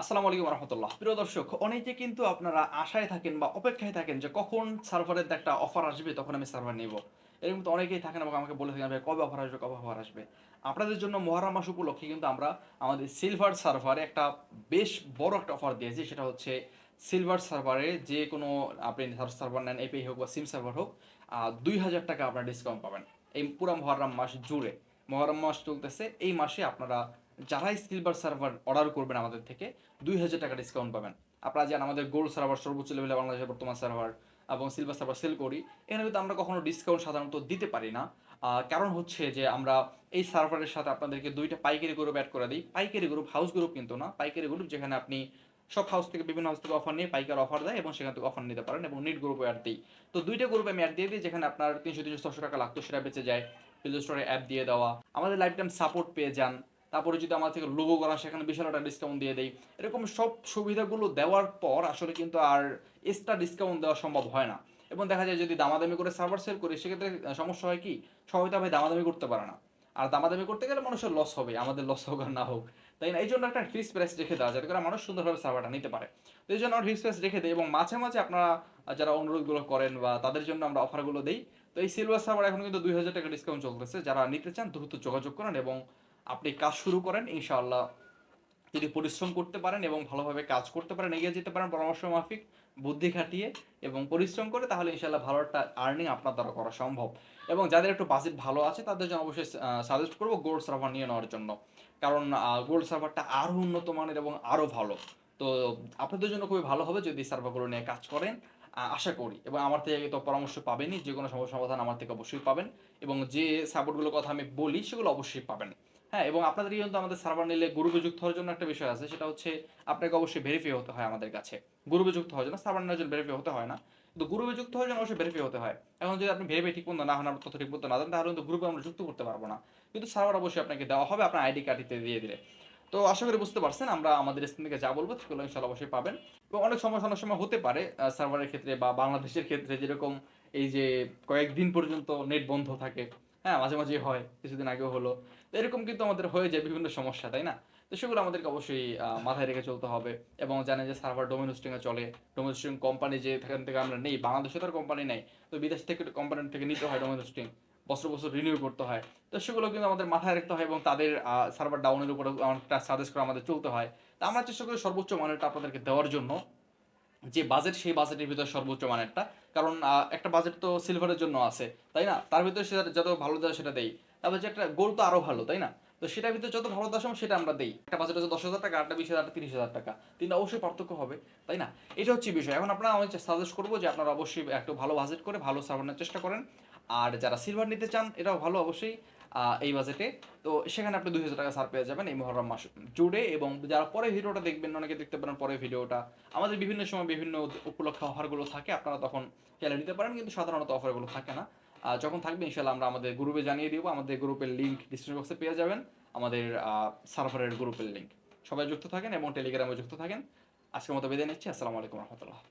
আসসালামু আলাইকুম রহমতুল্লাহ। প্রিয় দর্শক, অনেকে কিন্তু আপনারা আশায় থাকেন বা অপেক্ষায় থাকেন যে কখন সার্ভারের একটা অফার আসবে, তখন আমি সার্ভার নিব। এরকম তো অনেকেই থাকেন এবং আমাকে বলে থাকেন কবে অফার আসবে, কবে অফার আসবে? আপনাদের জন্য মহারাম মাস উপলক্ষে কিন্তু আমরা আমাদের সিলভার সার্ভারে একটা বেশ বড় একটা অফার দিয়েছি। সেটা হচ্ছে সিলভার সার্ভারে যে কোনো, আপনি সার্ভার নেন এপি হোক বা সিম সার্ভার হোক দুই হাজার টাকা আপনার ডিসকাউন্ট পাবেন। এই পুরো মহরম মাস জুড়ে। মহরম মাস চলতেছে, এই মাসে আপনারা যারাই সিলভার সার্ভার অর্ডার করবেন আমাদের থেকে, দুই হাজার টাকা ডিসকাউন্ট পাবেন। আপনারা জানেন, আমাদের গোল্ড সার্ভার সর্বোচ্চ লেভেলে বাংলাদেশের বর্তমান সার্ভার এবং সিলভার সার্ভার সেল করি। এখানে কিন্তু আমরা কখনো ডিসকাউন্ট সাধারণত দিতে পারি না। কারণ হচ্ছে যে, আমরা এই সার্ভারের সাথে আপনাদেরকে দুইটা পাইকারি গ্রুপ অ্যাড করে দিই। পাইকারি গ্রুপ হাউস গ্রুপ কিন্তু না। পাইকারি গ্রুপ যেখানে আপনি সব হাউস থেকে বিভিন্ন হাউস থেকে অফার নিয়ে পাইকার অফার দেয় এবং সেখান থেকে অফার নিতে পারেন এবং নিট গ্রুপে অ্যাড দিই। তো দুইটা গ্রুপে আমি অ্যাড দিয়ে দিই, যেখানে আপনার তিনশো তিনশো, ছশো টাকা লাগতো, সেটা বেঁচে যায়। প্লে স্টোরে অ্যাপ দিয়ে দেওয়া। আমাদের লাইফ টাইম সাপোর্ট পেয়ে যান। তারপরে যদি আমার থেকে লোগো করা, সেখানে বিশাল একটা ডিসকাউন্ট দিয়ে দেয় এরকম সব সুবিধাগুলো দেওয়ার পর আসলে কিন্তু আর এক্সট্রা ডিসকাউন্ট দেওয়া সম্ভব হয় না। এবং দেখা যায় যদি দামাদামি করে সার্ভার সেল করি, সেক্ষেত্রে সমস্যা হয় কি? সবাই তো ভাই দামাদামি করতে পারে না। আর দামাদামি করতে গেলে মানুষের লস হবে, আমাদের লস হোক আর না হোক। তাই না? এই জন্য একটা ফিক্স প্রাইস রেখে দেওয়া, যাতে করে মানুষ সুন্দরভাবে সার্ভারটা নিতে পারে। তো এই জন্য আমরা ফিক্স প্রাইস রেখে দিই এবং মাঝে মাঝে আপনারা যারা অনুরোধগুলো করেন বা তাদের জন্য আমরা অফারগুলো দিই, তো এই সিলভার সার্ভার এখন কিন্তু দুই হাজার টাকা ডিসকাউন্ট চলতেছে। যারা নিতে চান দ্রুত যোগাযোগ করেন এবং আপনি কাজ শুরু করেন, ইনশাআল্লাহ যদি পরিশ্রম করতে পারেন এবং ভালোভাবে কাজ করতে পারেন, এগিয়ে যেতে পারেন, পরামর্শ মাফিক, বুদ্ধি খাটিয়ে এবং পরিশ্রম করে তাহলে ইনশাআল্লাহ ভালো একটা আর্নিং আপনার দ্বারা করা সম্ভব। এবং যাদের একটু বাজেট ভালো আছে, তাদের জন্য অবশ্যই সাজেস্ট করব গোল্ড সার্ভার নিয়ে নেওয়ার জন্য। কারণ গোল্ড সার্ভারটা আরও উন্নত মানের এবং আরও ভালো। তো আপনাদের জন্য খুবই ভালো হবে যদি সার্ভারগুলো নিয়ে কাজ করেন আশা করি। এবং আমার থেকে তো পরামর্শ পাবেনই যে কোনো সমস্যা সমাধান আমার থেকে অবশ্যই পাবেন। এবং যে সাপোর্টগুলোর কথা আমি বলি, সেগুলো অবশ্যই পাবেন। হ্যাঁ এবং আপনাদের কিন্তু আমাদের সার্ভার নিলে গ্রুপে যুক্ত হওয়ার জন্য একটা বিষয় আছে, সেটা হচ্ছে আপনাকে অবশ্যই ভেরিফাই হতে হয় আমাদের কাছে। গ্রুপে যুক্ত হওয়ার জন্য সার্ভার নেওয়ার জন্য ভেরিফাই হতে হয় না। কিন্তু গ্রুপে যুক্ত হওয়ার জন্য অবশ্যই ভেরিফাই হতে হয়। এখন যদি আপনি ভেরিফাই ঠিক মতো না হন আপনার তথ্য ঠিক মতো না দেন, তাহলে কিন্তু গ্রুপে আমরা যুক্ত করতে পারব না। কিন্তু সার্ভার অবশ্যই আপনাকে দেওয়া হবে, আপনার আইডি কার্ডটিতে দিয়ে দিলে। তো আশা করি বুঝতে পারছেন, আমরা আমাদের স্ক্রিন থেকে যা বলব, সেগুলো ইনশাল্লাহ অবশ্যই পাবেন। এবং অনেক সমস্যা অনেক সময় হতে পারে সার্ভারের ক্ষেত্রে বা বাংলাদেশের ক্ষেত্রে যেরকম এই যে কয়েকদিন পর্যন্ত নেট বন্ধ থাকে। হ্যাঁ মাঝে মাঝে হয়, কিছুদিন আগেও হলো। এরকম কিন্তু আমাদের হয়ে যায় বিভিন্ন সমস্যা, তাই না? তো সেগুলো আমাদেরকে অবশ্যই মাথায় রেখে চলতে হবে এবং জানেন যে সার্ভার ডোমেন হোস্টিংয়ে চলে। ডোমেন হোস্টিং কোম্পানি যে এখান থেকে আমরা নেই, বাংলাদেশে তো কোম্পানি নেই, তো বিদেশ থেকে কোম্পানি থেকে নিতে হয় ডোমেন হোস্টিং বছর বছর রিনিউ করতে হয়। তো সেগুলো কিন্তু আমাদের মাথায় রাখতে হয় এবং তাদের সার্ভার ডাউনের উপরে অনেকটা সাজেস্ট করে আমাদের চলতে হয়। তা আমরা চেষ্টা করি সর্বোচ্চ মানেরটা আপনাদেরকে দেওয়ার জন্য। যে বাজেট সেই বাজেটের ভিতরে সর্বোচ্চ মানেরটা। কারণ একটা বাজেট তো সিলভারের জন্য আছে, তাই না? তার ভিতরে সেটা যত ভালো দেয় সেটা দেই। তারপর যে একটা গোল তো আরও ভালো, তাই না? তো সেটার ভিতরে যত ভালো সময় সেটা আমরা দিই। একটা বাজেট হচ্ছে দশ হাজার টাকা আটটা বিশ হাজার তিরিশ হাজার টাকা। তিনটা অবশ্যই পার্থক্য হবে, তাই না? এটা হচ্ছে বিষয়। এখন আপনারা আমি সাজেস্ট করব যে আপনারা অবশ্যই একটু ভালো বাজেট করে ভালো সার্ভার চেষ্টা করেন। আর যারা সিলভার নিতে চান, এটাও ভালো অবশ্যই। এই বাজেটে। তো সেখানে আপনি দুই হাজার টাকা সার পেয়ে যাবেন এই মহরম মাস জুড়ে এবং যারা পরে ভিডিওটা দেখবেন, অনেকে দেখতে পারেন পরে ভিডিওটা। আমাদের বিভিন্ন সময় বিভিন্ন উপলক্ষে অফারগুলো থাকে, আপনারা তখন চাইলে নিতে পারেন, কিন্তু সাধারণত অফারগুলো থাকে না। যখন থাকবে ইনশাল্লাহ আমরা আমাদের গ্রুপে জানিয়ে দিব, আমাদের গ্রুপের লিঙ্ক ডিসক্রিপশন বক্সে পেয়ে যাবেন, আমাদের সার্ভারের গ্রুপের লিঙ্ক সবাই যুক্ত থাকেন এবং টেলিগ্রামে যুক্ত থাকেন। আজকের মতো বেঁধে নিচ্ছি, আসসালামু আলাইকুম রহমতুল্লাহ।